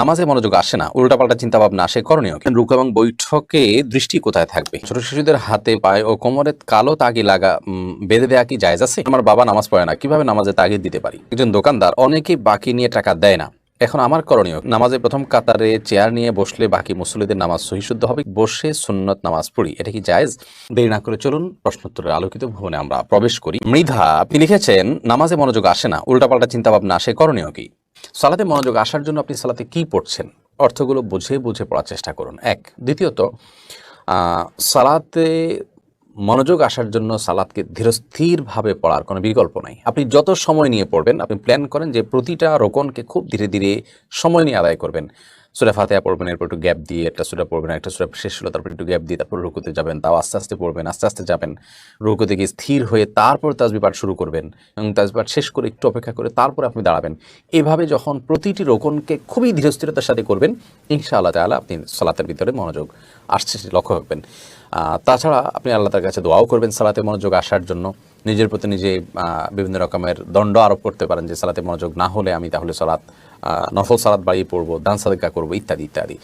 নামাজে মনোযোগ আসে না, উল্টাপাল্টা চিন্তা ভাবনা আসে, করণীয় রুকু এবং বৈঠকে দৃষ্টি কোথায় থাকবে? ছোট শিশুদের হাতে পায়ে ও কোমরে কালো তাগি লাগা বেঁধে দেওয়া কি জায়েজ আছে? আমার বাবা নামাজ পড়ে না, কীভাবে নামাজে তাগিদ দিতে পারি? একজন দোকানদার অনেকেই বাকি নিয়ে টাকা দেয় না। এখন আমার করণীয় নামাজে প্রথম কাতারে চেয়ার নিয়ে বসলে বাকি মুসল্লিদের নামাজ সহিশুদ্ধ হবে? বসে সুন্নত নামাজ পড়ি, এটা কি জায়েজ? দেরি না করে চলুন, প্রশ্নোত্তরের আলোকিত ভবনে আমরা প্রবেশ করি। মৃধা, আপনি লিখেছেন, নামাজে মনোযোগ আসে না, উল্টাপাল্টা চিন্তা ভাবনা আসে, করণীয় কি? সালাতে মনোযোগ আসার জন্য আপনি সালাতে কি পড়ছেন? অর্থগুলো বুঝে বুঝে পড়ার চেষ্টা করুন। এক। দ্বিতীয়ত সালাতে মনোযোগ আসার জন্য সালাদকে ধীরস্থিরভাবে পড়ার কোনো বিকল্প নাই। আপনি যত সময় নিয়ে পড়বেন, আপনি প্ল্যান করেন যে প্রতিটা রোকনকে খুব ধীরে ধীরে সময় নিয়ে আদায় করবেন। সুরা ফাতেহা পড়বেন, এরপর একটু গ্যাপ দিয়ে একটা সুরা পড়বেন একটা সুরা শেষ হলো, তারপর একটু গ্যাপ দিয়ে তারপর রুকুতে যাবেন, তাও আস্তে আস্তে পড়বেন, আস্তে আস্তে যাবেন। রুকুতে গিয়ে স্থির হয়ে তারপর তাজবি পাঠ শুরু করবেন এবং তাজবি পাঠ শেষ করে একটু অপেক্ষা করে তারপর আপনি দাঁড়াবেন। এভাবে যখন প্রতিটি রোকনকে খুবই ধীরস্থিরতার সাথে করবেন, ইনশাআল্লাহ তাআলা আপনি সালাতের ভিতরে মনোযোগ আসছে লক্ষ্য রাখবেন। তাছাড়া আপনি আল্লাহ তার কাছে দোয়াও করবেন সালাতে মনোযোগ আসার জন্য। নিজের প্রতি নিজে বিভিন্ন রকমের দণ্ড আরোপ করতে পারেন যে সালাতে মনোযোগ না হলে আমি তাহলে সালাত নফল সালাত বাড়িয়ে পড়ব ডান সাদিকা করব, ইত্যাদি ইত্যাদি।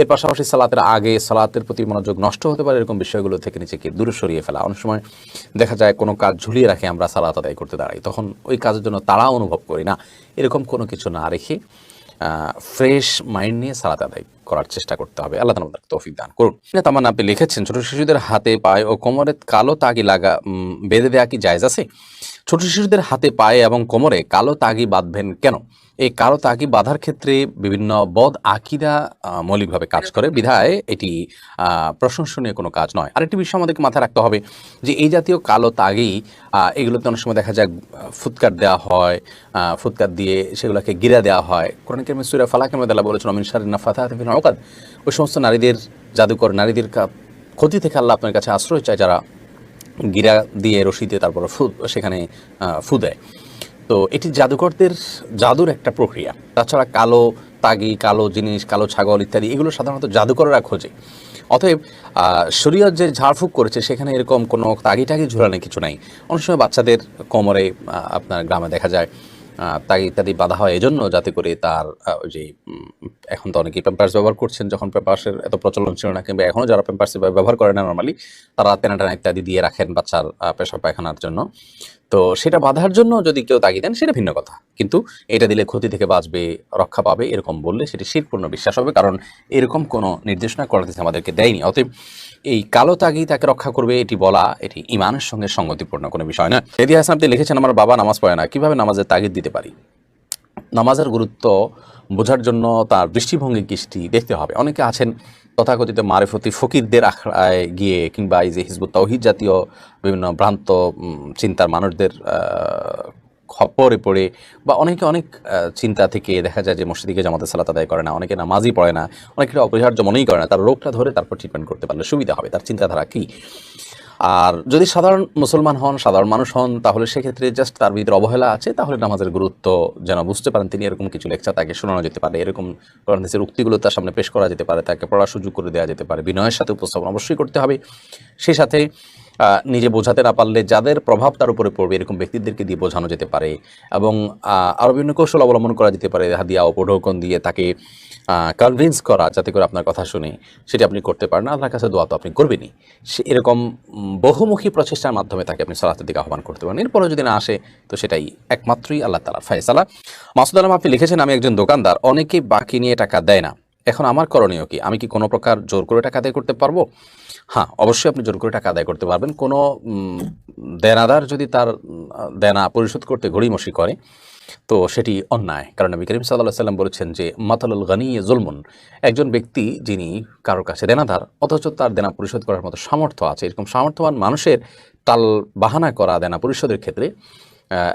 এর পাশাপাশি সালাতের আগে সালাতের প্রতি মনোযোগ নষ্ট হতে পারে এরকম বিষয়গুলো থেকে নিজেকে দূরে সরিয়ে ফেলা। অনেক সময় দেখা যায় কোনো কাজ ঝুলিয়ে রাখে, আমরা সালাত আদায় করতে দাঁড়াই। তখন ওই কাজের জন্য তারা অনুভব করি না। এরকম কোনো কিছু না রেখে ফ্রেশ মাইন্ড নিয়ে সালাত আদায় করার চেষ্টা করতে হবে। আল্লাহ তালা তৌফিক দান করুন। তামান আপনি লিখেছেন, ছোট শিশুদের হাতে পায়ে ও কোমরে কালো তাগি লাগা বেঁধে দেওয়া কি জায়েজ আছে? ছোট শিশুদের হাতে পায়ে এবং কোমরে কালো তাগি বাঁধবেন কেন? এই কালো তাগি বাঁধার ক্ষেত্রে বিভিন্ন বদ আকিদা মৌলিকভাবে কাজ করে। বিধায় এটি প্রশংসনীয় কোনো কাজ নয়। আরেকটি বিষয় আমাদেরকে মাথায় রাখতে হবে যে এই জাতীয় কালো তাগি এগুলোতে অনেক সময় দেখা যায় ফুৎকার দেওয়া হয় ফুৎকার দিয়ে সেগুলোকে গিরা দেওয়া হয়। কোরআন কেমন সুরা ফালাকে মেদাল্লাহ বলেছেন অমিন শারিনা ফাতা অকাদ ওই সমস্ত নারীদের জাদুকর নারীদের ক্ষতি থেকে আল্লাহ আপনার কাছে আশ্রয় চায় যারা গিরা দিয়ে রশিতে তারপর ফু সেখানে ফু দেয়। তো এটি জাদুকরদের জাদুর একটা প্রক্রিয়া। তাছাড়া কালো তাগি, কালো জিনিস, কালো ছাগল ইত্যাদি, এগুলো সাধারণত জাদুকররা খোঁজে। অতএব শরীয়ত যে ঝাড়ফুঁক করেছে, সেখানে এরকম কোনো তাগি টাগি ঝোলানো কিছু নাই। অনেক সময় বাচ্চাদের কোমরে আপনার গ্রামে দেখা যায় তাগি ইত্যাদি বাধা হয় এজন্য যাতে করে তার ওই যে এখন তো অনেকেই প্যাম্পার্স ব্যবহার করছেন, যখন প্যাম্পার্সের এত প্রচলন ছিল না, কিংবা এখনও যারা প্যাম্পার্স ব্যবহার করে না নর্মালি তারা টেনা টেনা ইত্যাদি দিয়ে রাখেন বাচ্চার পেশা পায়খানার জন্য। তো সেটা বাঁধার জন্য যদি কেউ তাগি দেন, সেটা ভিন্ন কথা। কিন্তু এটা দিলে ক্ষতি থেকে বাঁচবে, রক্ষা পাবে, এরকম বললে সেটি শিরপূর্ণ বিশ্বাস হবে, কারণ এরকম কোনো নির্দেশনা করা করাতে আমাদেরকে দেয়নি। অতএব এই কালো তাগি তাকে রক্ষা করবে, এটি বলা, এটি ইমানের সঙ্গে সঙ্গতিপূর্ণ কোনো বিষয় না এদি হাসান আপনি লিখেছেন, আমার বাবা নামাজ পড়ে না, কীভাবে নামাজের তাগিদ দিতে পারি? নামাজের গুরুত্ব বোঝার জন্য তার দৃষ্টিভঙ্গি কৃষ্টি দেখতে হবে। অনেকে আছেন তথাকথিত মারেফতি ফকিরদের আখড়ায় গিয়ে কিংবা এই যে হিজবুত তৌহিদ জাতীয় বিভিন্ন ভ্রান্ত চিন্তার মানুষদের খপরে পড়ে বা অনেকে অনেক চিন্তা থেকে দেখা যায় যে মসজিদিকে জামাতে সালাত আদায় করে না, অনেকে নামাজই পড়ে না অনেকে অপরিহার্য মনেই করে না, তার রোগটা ধরে তারপর ট্রিটমেন্ট করতে পারলে সুবিধা হবে, তার চিন্তাধারা কী? আর যদি সাধারণ মুসলমান হন, সাধারণ মানুষ হন, তাহলে সেক্ষেত্রে জাস্ট তার ভিতরে অবহেলা আছে, তাহলে নামাজের গুরুত্ব যেন বুঝতে পারেন। তিনি এরকম কিছু লেকচার তাকে শোনানো যেতে পারে, এরকম কোরআন উক্তিগুলো তার সামনে পেশ করা যেতে পারে, তাকে পড়ার সুযোগ করে দেওয়া যেতে পারে, বিনয়ের সাথে উপস্থাপন অবশ্যই করতে হবে। সেই সাথে নিজে বোঝাতে না পারলে যাদের প্রভাব তার উপরে পড়বে, এরকম ব্যক্তিদেরকে দিয়ে বোঝানো যেতে পারে এবং আরও বিভিন্ন কৌশল অবলম্বন করা যেতে পারে, হাদিয়া, উপঢৌকন দিয়ে তাকে কনভিন্স করা যাতে করে আপনার কথা শুনে সেটি আপনি করতে পারেন। আল্লাহর কাছে দোয়া তো আপনি করবেনই। সে এরকম বহুমুখী প্রচেষ্টার মাধ্যমে তাকে আপনি সালাতের দিকে আহ্বান করতে পারেন। এরপরে যদি না আসে, তো সেটাই একমাত্রই আল্লাহ তালা ফায়সালা। মাসুদ আলম, আপনি লিখেছেন, আমি একজন দোকানদার, অনেকেই বাকি নিয়ে টাকা দেয় না। এখন আমার করণীয় কি? আমি কি কোনো প্রকার জোর করে টাকা আদায় করতে পারব? হ্যাঁ অবশ্যই আপনি জোর করে টাকা আদায় করতে পারবেন। কোনো দেনাদার যদি তার দেনা পরিশোধ করতে ঘড়িমসি করে, তো সেটি অন্যায়। কারণ নবী করিম সাল্লাহ সাল্লাম বলেছেন যে, মাতালুল গানি জুলমুন, একজন ব্যক্তি যিনি কারোর কাছে দেনাদার, অথচ তার দেনা পরিশোধ করার মতো সামর্থ্য আছে। এরকম সামর্থ্যবান মানুষের তাল বাহানা করা, দেনা পরিশোধের ক্ষেত্রে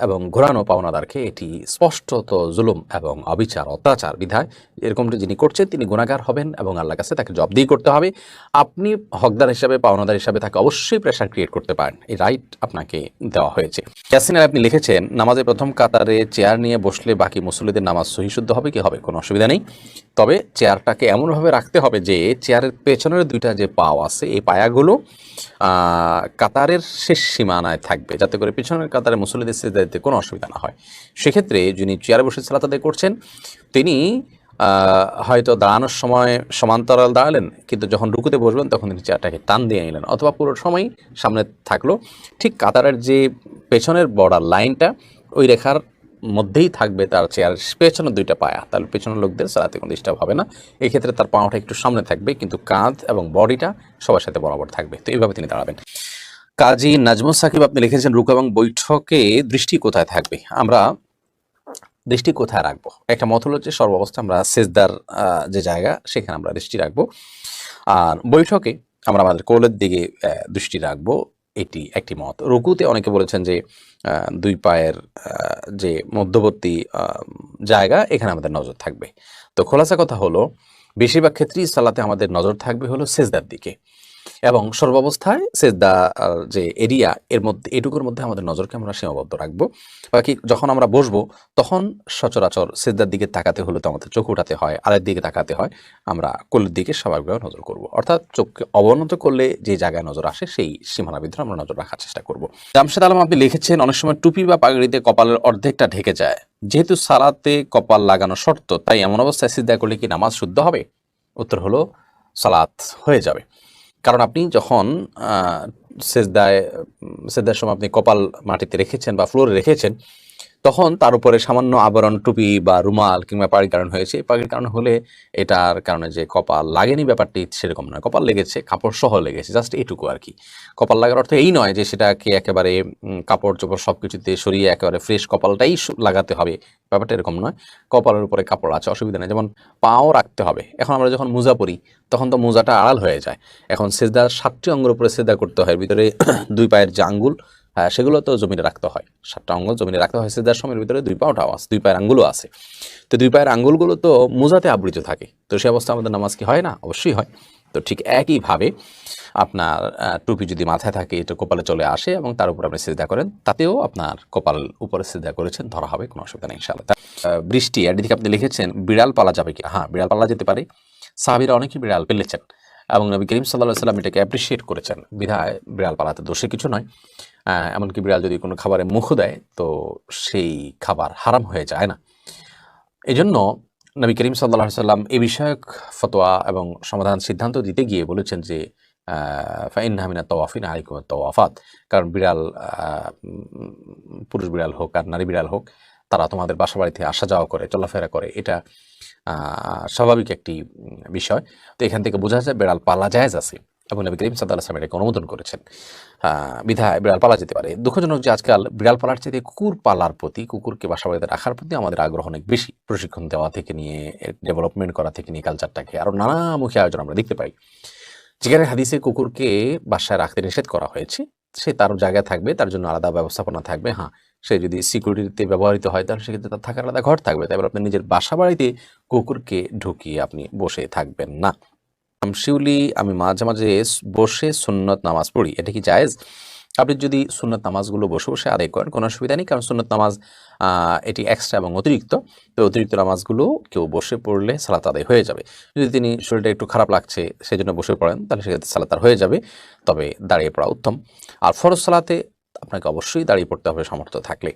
এবং ঘোরানো পাওনাদারকে এটি স্পষ্টত জুলুম এবং অবিচার অত্যাচার বিধায় এরকমটি যিনি করছেন, তিনি গুণাগার হবেন এবং আল্লাহ কাছে তাকে জবাবদিহি করতে হবে। আপনি হকদার হিসাবে, পাওনাদার হিসাবে তাকে অবশ্যই প্রেশার ক্রিয়েট করতে পারেন। এই রাইট আপনাকে দেওয়া হয়েছে। ইয়াসিনের আপনি লিখেছেন নামাজের প্রথম কাতারে চেয়ার নিয়ে বসলে বাকি মুসল্লিদের নামাজ সহিশুদ্ধ হবে কি হবে? কোনো অসুবিধা নেই। তবে চেয়ারটাকে এমনভাবে রাখতে হবে যে চেয়ারের পেছনের দুইটা যে পাও আছে, এই পায়াগুলো কাতারের শেষ সীমানায় থাকবে। যাতে করে পেছনের কাতারে মুসল্লিদের সেদাইতে কোনো অসুবিধা না হয়। সেক্ষেত্রে যিনি চেয়ারে বসে সালাত আদায় করছেন, তিনি হয়তো দাঁড়ানোর সময় সমান্তরাল দাঁড়ালেন, কিন্তু যখন রুকুতে বসবেন তখন তিনি চেয়ারটাকে টান দিয়ে নিলেন অথবা পুরো সময় সামনে থাকল। ঠিক কাতারের যে পেছনের বর্ডার লাইনটা, ওই রেখার মধ্যেই থাকবে তার চেয়ার, পেছনের দুইটা পায়া। তাহলে পেছনের লোকদের সালাতে কোনো ডিস্টার্ব হবে না। এক্ষেত্রে তার পাওয়াটা একটু সামনে থাকবে, কিন্তু কাঁধ এবং বডিটা সবার সাথে বরাবর থাকবে। তো এইভাবে তিনি দাঁড়াবেন। কাজী নাজমুল সাকিব, আপনি লিখেছেন, রুকু এবং বৈঠকে দৃষ্টি কোথায় থাকবে? আমরা দৃষ্টি কোথায় রাখব? একটা মত হলো যে সর্বাবস্থা, আমরা সেজদার যে জায়গা, সেখানে আমরা দৃষ্টি রাখব। আর বৈঠকে আমরা আমাদের কোলের দিকে দৃষ্টি রাখব। এটি একটি মত। রুকুতে অনেকে বলেছেন যে দুই পায়ের যে মধ্যবর্তী জায়গা, এখানে আমাদের নজর থাকবে। তো খোলাসা কথা হলো, বেশিরভাগ ক্ষেত্রেই সালাতে আমাদের নজর থাকবে হলো সেজদার দিকে। এবং সর্বাবস্থায় সেজদা যে এরিয়া, এর মধ্যে, এটুকুর মধ্যে আমাদের নজরকে আমরা সীমাবদ্ধ রাখব। বাকি যখন আমরা বসবো, তখন সচরাচর সেজদার দিকে তাকাতে হলে তো আমাদের চোখ উঠাতে হয় আরেক দিকে তাকাতে হয়। আমরা কোলের দিকে স্বাভাবিকভাবে নজর করব। অর্থাৎ চোখকে অবনত করলে যে জায়গায় নজর আসে, সেই সীমানার ভিতরে আমরা নজর রাখার চেষ্টা করব। জামশেদ আলম, আপনি লিখেছেন, অনেক সময় টুপি বা পাগড়িতে কপালের অর্ধেকটা ঢেকে যায়। যেহেতু সালাতে কপাল লাগানো শর্ত, তাই এমন অবস্থায় সিদ্ধা করলে কি নামাজ শুদ্ধ হবে? উত্তর হলো, সালাত হয়ে যাবে। কারণ আপনি যখন সেজদায় সেজদার সময় আপনি কপাল মাটিতে রেখেছেন বা ফ্লোরে রেখেছেন তখন তার উপরে সামান্য আবরণ টুপি বা রুমাল কিংবা পাড়ির কারণ হয়েছে। পাড়ির কারণ হলে এটার কারণে যে কপাল লাগেনি ব্যাপারটি সেরকম নয়। কপাল লেগেছে কাপড় সহ লেগেছে জাস্ট এইটুকু আর কি। কপাল লাগার অর্থ এই নয় যে সেটাকে একেবারে কাপড় চোপড় সব কিছুতে সরিয়ে একেবারে ফ্রেশ কপালটাই লাগাতে হবে। ব্যাপারটা এরকম নয়। কপালের উপরে কাপড় আছে, অসুবিধা নেই। যেমন পাও রাখতে হবে। এখন আমরা যখন মোজা পরি, তখন তো মোজাটা আড়াল হয়ে যায়। এখন সেজদার সাতটি অঙ্গের উপরে সেজদা করতে হয়। ভিতরে দুই পায়ের যে আঙ্গুল সেগুলো তো জমিনে রাখতে হয়। সাতটা অঙ্গ জমিনে রাখতে হয়, সেজদার সময়ের ভিতরে দুই পাওটাও আছে দুই পায়ের আঙ্গুলও আছে। তো দুই পায়ের আঙ্গুলগুলো তো মোজাতে আবৃত থাকে। তো সে অবস্থা আমাদের নামাজ কি হয় না? অবশ্যই হয়। তো ঠিক একইভাবে আপনার টুপি যদি মাথায় থাকে, এটা কপালে চলে আসে এবং তার উপর আপনি সিদ্ধা করেন, তাতেও আপনার কপাল উপরে সিদ্ধা করেছেন, ধরা হবে, কোনো অসুবিধা নেই, ইনশাআল্লাহ। বৃষ্টি এদিকে আপনি লিখেছেন, বিড়াল পালা যাবে কি হ্যাঁ বিড়াল পালা যেতে পারে। সাহাবিরা অনেকেই বিড়াল পেলেছেন। এবং নবী করিম সাল্লাহ সাল্লাম এটাকে অ্যাপ্রিসিয়েট করেছেন। বিধায় বিড়াল পালাতে দোষে কিছু নয়। এমনকি বিড়াল যদি কোনো খাবারে মুখ দেয়, তো সেই খাবার হারাম হয়ে যায় না। এই জন্য নবী করিম সাল্লাহ সাল্লাম এ বিষয়ক ফতোয়া এবং সমাধান সিদ্ধান্ত দিতে গিয়ে বলেছেন যে ফাইন হামিনা তওয়াফিন আলিকুম তওয়াফাত কারণ বিড়াল পুরুষ বিড়াল হোক আর নারী বিড়াল হোক তারা তোমাদের বাসা বাড়িতে আসা যাওয়া করে, চলাফেরা করে, এটা স্বাভাবিক একটি বিষয়। তো এখান থেকে বোঝা যায় বিড়াল পালা জায়েজ আছে এবং নবী করিম সাল্লাহ আসলাম এটাকে অনুমোদন করেছেন। বিধায় বিড়াল পালা যেতে পারে। দুঃখজনক যে আজকাল বিড়াল পালার চাইতে কুকুর পালার প্রতি, কুকুরকে বাসা বাড়িতে রাখার প্রতি আমাদের আগ্রহ অনেক বেশি। প্রশিক্ষণ দেওয়া থেকে নিয়ে ডেভেলপমেন্ট করা থেকে নিয়ে কালচারটাকে আরও নানামুখী আয়োজন আমরা দেখতে পাই। যেখানে হাদিসে কুকুরকে বাসায় রাখতে নিষেধ করা হয়েছে, সে তার জায়গায় থাকবে, তার জন্য আলাদা ব্যবস্থাপনা থাকবে হ্যাঁ সে যদি সিকিউরিটিতে ব্যবহৃত হয়, তাহলে সেক্ষেত্রে তার থাকার আলাদা ঘর থাকবে। তাই আপনি নিজের বাসা বাড়িতে কুকুরকে ঢুকিয়ে আপনি বসে থাকবেন না। শিউলি আমি মাঝে মাঝে বসে সুন্নত নামাজ পড়ি। এটা কি জায়েজ? আপনি যদি সুন্নত নামাজগুলো বসে বসে আদায় করেন, কোনো অসুবিধা নেই, কারণ সুন্নত নামাজ এটি এক্সট্রা এবং অতিরিক্ত। তো অতিরিক্ত নামাজগুলো কেউ বসে পড়লে সালাত আদায় হয়ে যাবে। যদি তিনি শরীরটা একটু খারাপ লাগছে সেই জন্য বসে পড়েন, তাহলে সেক্ষেত্রে সালাত আর হয়ে যাবে। তবে দাঁড়িয়ে পড়া উত্তম। আর ফরজ সালাতে আপনাকে অবশ্যই দাঁড়িয়ে পড়তে হবে সামর্থ্য থাকলে।